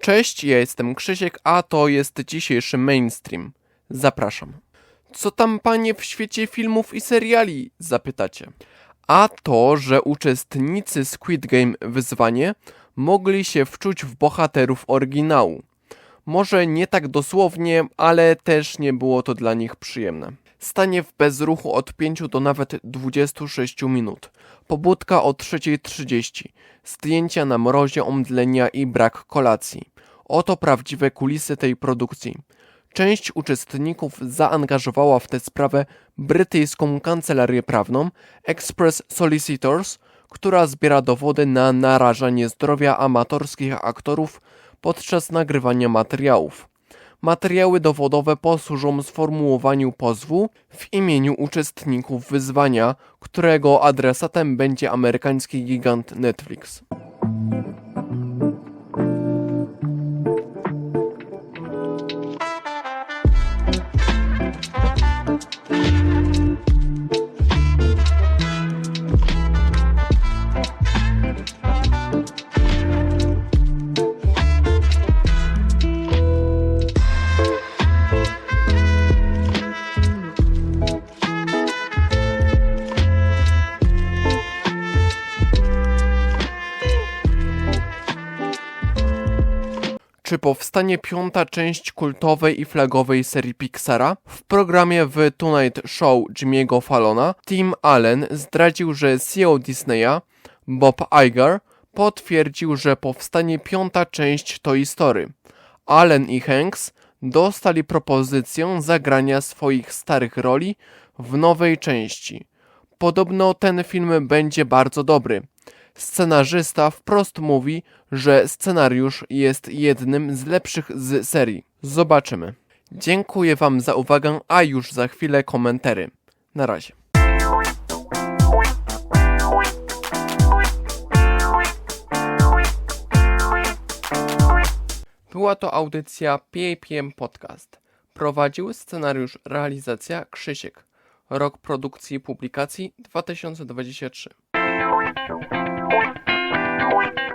Cześć, ja jestem Krzysiek, a to jest dzisiejszy mainstream. Zapraszam. Co tam panie w świecie filmów i seriali? Zapytacie. A to, że uczestnicy Squid Game wyzwanie mogli się wczuć w bohaterów oryginału. Może nie tak dosłownie, ale też nie było to dla nich przyjemne. Stanie w bezruchu od 5 do nawet 26 minut. Pobudka o 3.30. Zdjęcia na mrozie, omdlenia i brak kolacji. Oto prawdziwe kulisy tej produkcji. Część uczestników zaangażowała w tę sprawę brytyjską kancelarię prawną Express Solicitors, która zbiera dowody na narażanie zdrowia amatorskich aktorów podczas nagrywania materiałów. Materiały dowodowe posłużą sformułowaniu pozwu w imieniu uczestników wyzwania, którego adresatem będzie amerykański gigant Netflix. Czy powstanie piąta część kultowej i flagowej serii Pixara? W programie The Tonight Show Jimmy'ego Fallona Tim Allen zdradził, że CEO Disneya, Bob Iger, potwierdził, że powstanie piąta część Toy Story. Allen i Hanks dostali propozycję zagrania swoich starych roli w nowej części. Podobno ten film będzie bardzo dobry. Scenarzysta wprost mówi, że scenariusz jest jednym z lepszych z serii. Zobaczymy. Dziękuję Wam za uwagę, a już za chwilę komentary. Na razie. Była to audycja PAPM Podcast. Prowadził scenariusz realizacja Krzysiek. Rok produkcji i publikacji 2023. Point.